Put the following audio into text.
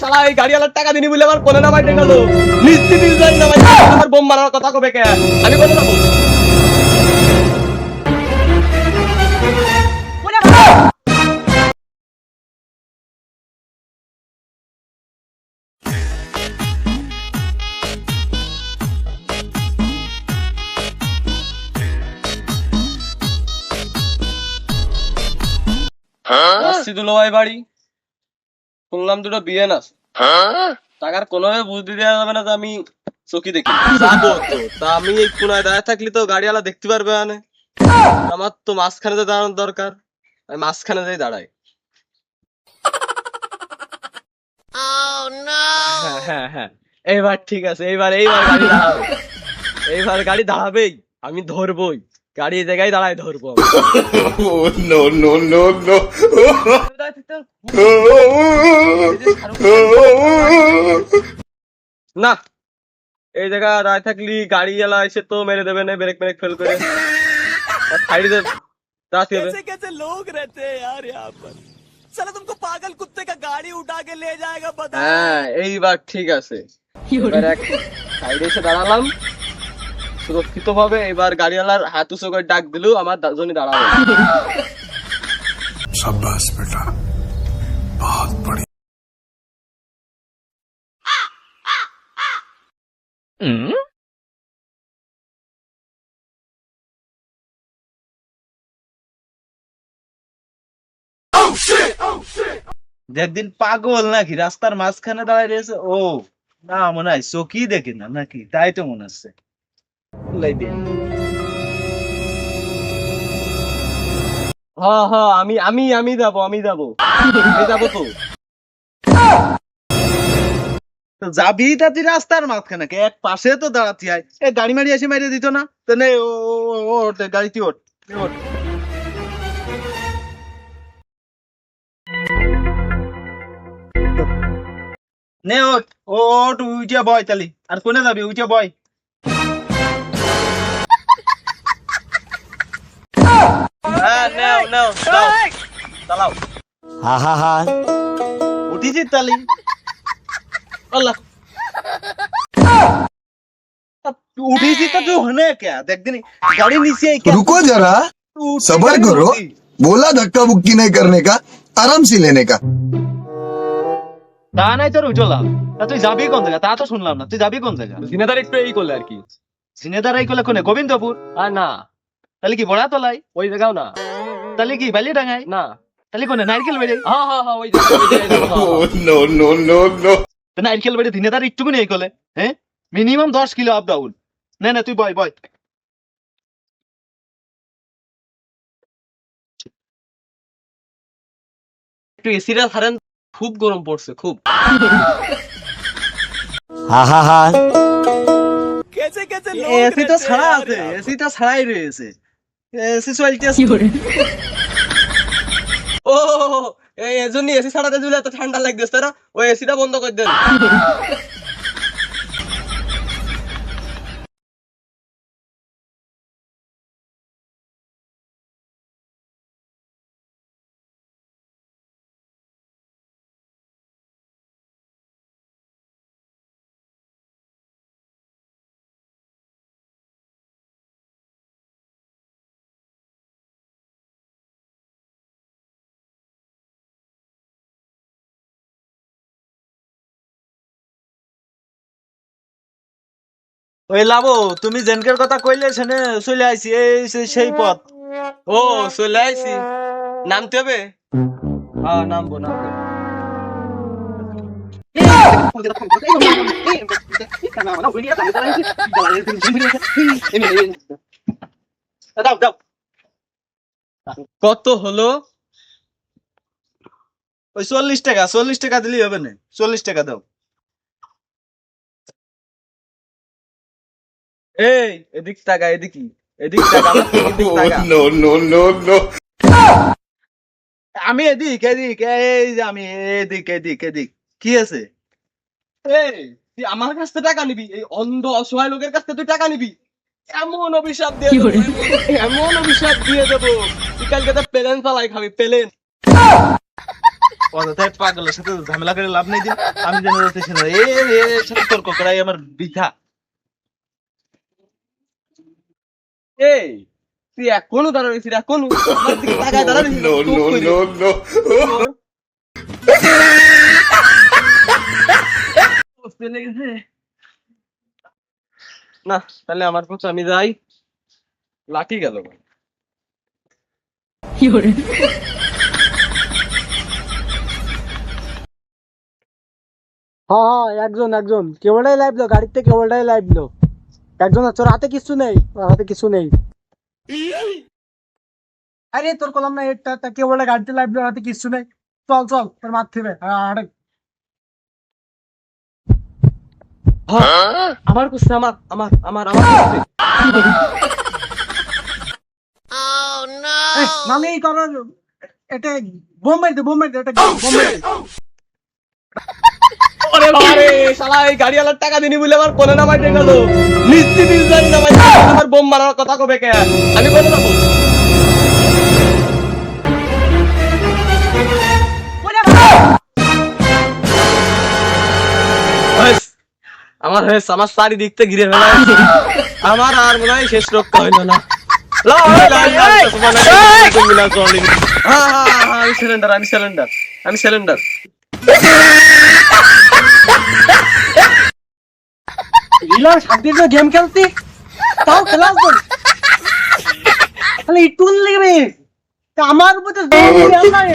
শালা এই গাড়িওয়ালার টাকা দিনি বলে আমার কোনে নামাই গেল নিশ্চিত যাই নামাই আমার বোম মারার কথা কবে কে? আমি কোনে যাব আসছি দুলো ভাই বাড়ি। শুনলাম দুটো বিয়ে না। টাকার কোনোভাবে বুঝতে দেওয়া যাবে না যে আমি চকি দেখি। তো। আমি এই কোনায় দাঁড়িয়ে থাকলে তো গাড়িওয়ালা দেখতে পারবে না আমার তো মাঝখানে দাঁড়ানোর দরকার, আমি মাঝখানে যাই দাঁড়াই। হ্যাঁ হ্যাঁ হ্যাঁ। এইবার ঠিক আছে, এইবার এইবার গাড়ি দাঁড়াবে। এইবার গাড়ি দাঁড়াবেই, আমি ধরবই। গাড়ি এই জায়গায় দাঁড়ায় ধরবো আমি। Oh no no no no! না এই জায়গা রায় থাকলি গাড়ি এলা এসে তো মেরে দেবে না ব্রেক ব্রেক ফেল করে সাইডে দে রাত হবে कैसे कैसे लोग रहते हैं यार यहाँ पर साला तुमको पागल कुत्ते का गाड़ी उठा के ले जाएगा बता হ্যাঁ এইবার ঠিক আছে এবার এক সাইডে এসে দাঁড়ালাম সুরক্ষিত ভাবে এবার গাড়িওয়ালার হাত উঁচু করে ডাক দিল আমার জন্য দাঁড়াবে সাব্বাস বেটা। বহুত বড় একদিন পাগল নাকি রাস্তার মাঝখানে দাঁড়াই রয়েছে ও না মনে হয় চোখই দেখে না নাকি? তাই তো মনে হচ্ছে। আমি আমি আমি যাব আমি যাব। আমি যাব তো। যাবি তা তুই রাস্তার মাঝখানে? এক পাশে তো দাঁড়াতে হয় এ গাড়ি মারি এসে মেরে দিত না? তো নে ও ওঠ, গাড়িতে ওঠ নে, ওঠ। নে ওঠ ওঠ উইটা বয় তালি আর কোনে যাবি? উইটা বয়। হ্যাঁ নাও নাও নাও চালাও উঠিছি তালি আল্লাহ উঠিছি তো তুই হনে কে দেখ দিনি গাড়ি নিচে এই কে? रुको जरा तू उठी सबर गाड़ी करो उठी। बोला धक्का बुक्की नहीं करने का आराम से लेने का তা নাই তোর উঠলাম তা তুই যাবি কোন জায়গা তা তো শুনলাম না তুই যাবি কোন জায়গা দিনেদার একটু এই করলে আর কি সিনেদার এই কোলে কোনে গোবিন্দপুর আর না তাহলে কি বড়া তলাই ওই জায়গাও না তাহলে কি বালি ডাঙাই না। তাহলে কোন নারকেল বেড়ে? হ্যাঁ হ্যাঁ হ্যাঁ ওই নো নো নো নো নারকেল বেড়ে দিনে তার একটু নেই কলে হ্যাঁ? মিনিমাম দশ কিলো আপ ডাউন না না তুই বয় বয়। একটু এসি রা হারেন খুব গরম পড়ছে খুব। হা হা হা। এসি তো ছাড়া আছে এসি তো ছাড়াই রয়েছে। এসি চলছে ও এই এজন্য এসি ছাড়াতে দিলে এত ঠান্ডা লাগতেছে না ওই এসিটা বন্ধ করে দেন। ওই লাভো তুমি জেনকের কথা কইলে সেনে চলে আইছি, এই সেই পথ। ও, চলে আইছি। নামতে হবে? হ্যাঁ নামবো নামবো। কত হলো? ওই চল্লিশ টাকা চল্লিশ টাকা দিলেই হবে না। চল্লিশ টাকা দাও। এই এদিক টাকা এদিকে এদিক no no no! আমি এদিক এদিক এই যে আমি এদিক এদিক এদিক। কি আছে? এই তুই আমার কাছ থেকে টাকা নিবি? এই অন্ধ অসহায় লোকের কাছ থেকে তুই টাকা নিবি? এমন অভিশাপ দিয়ে দেবো। এমন অভিশাপ দিয়ে দেবো। তুই কালকে তো প্লেন চালাই খাবি প্লেন। অযথায় পাগলের সাথে ঝামেলা করে লাভ নেই যে। আমি যেন যাচ্ছি না। এ এ সাথে তর্ক করাই আমার বৃথা। এই তুই এখনও এখনও না তাহলে আমার পক্ষে আমি যাই। লাঠি গেল হ্যাঁ হ্যাঁ একজন একজন। কেবলটাই লাইভ লো গাড়িতে কেবলটাই লাইভ লো একজন আছে হাতে কিছু নেই হাতে কিছু নেই। আরে তোর কলাম না এটা কেবলটা গাড়িতে লাইভ লো ওর হাতে কিছু নেই? চল চল তোর মার থেকে আরে আমার কুস্তে আমার আমার আমার আমার মানে এই করো এটা বোম্বাই দে বোম্বাই দে এটা বোম্বাই ওরে শালা এই গাড়িওয়ালার টাকা দিনি বলে আমার নামাই গেল মিস্ত্রি জানি নামাই আমার বোম মারার কথা কবে কে আমি কোনে যাব আমার হেস আমার চারিদিক থেকে ঘিরে ফেলা আমার আর মনে হয় শেষ রক্ষা হইল না। হ্যাঁ, হ্যাঁ, হ্যাঁ, আমি সিলিন্ডার আমি সিলিন্ডার আমি সিলিন্ডার রিলার শান্তির গেম খেলতি? তাও খেলাস তো। তাহলে ইটুন লিখবে আমার উপর আমার